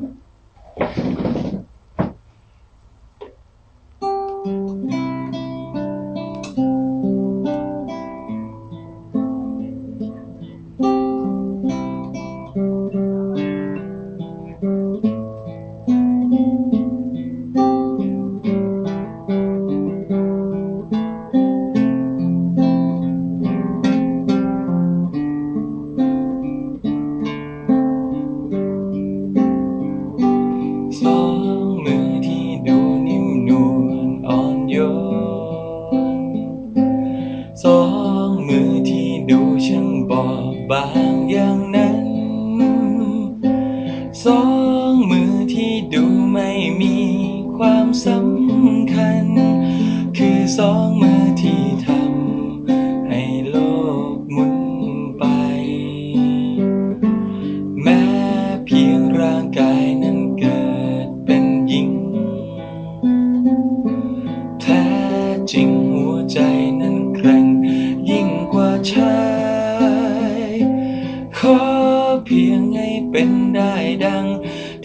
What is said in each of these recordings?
Amen. บบางอย่างนั้น สองมือที่ดูไม่มีความสำคัญ คือสองมือ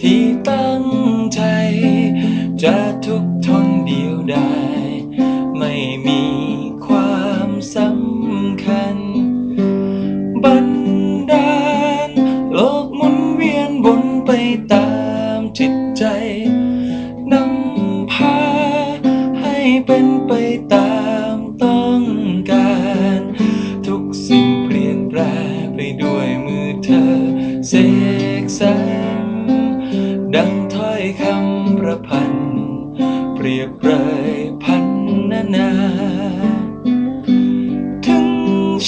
ที่ตั้งใจ จะทุกข์ทนเดียวได้ไม่มีความสำคัญ บันดาลโลกหมุนเวียนวนไปตามจิตใจนำพาให้เป็นไปตาม รียบเรยพันนานา ถึง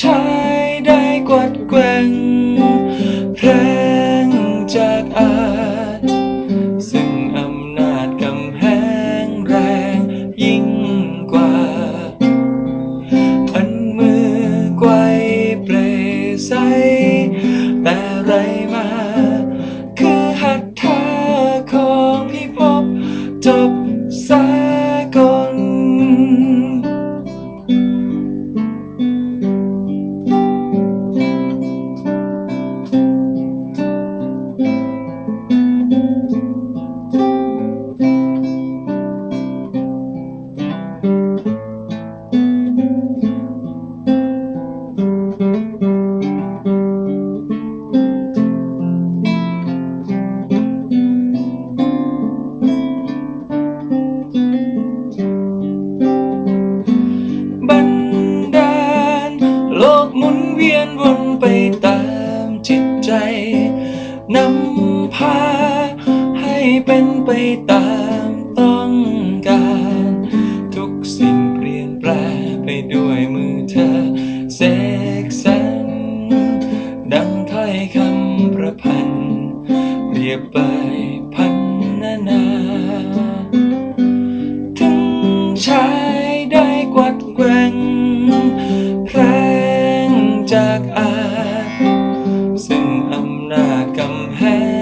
ชายได้กวัดแกว่งแพรงจากอาจ ซึ่งอำนาจกำแพงแรงยิ่งกว่าอันมือไกวเปลใสแต่ไรมา นำพาให้เป็นไปตามต้องการ ทุกสิ่งเปลี่ยนแปลไปด้วยมือเธอเสกสรรดังถ้อยคำประพันธ์เรียบไปพัน 感谢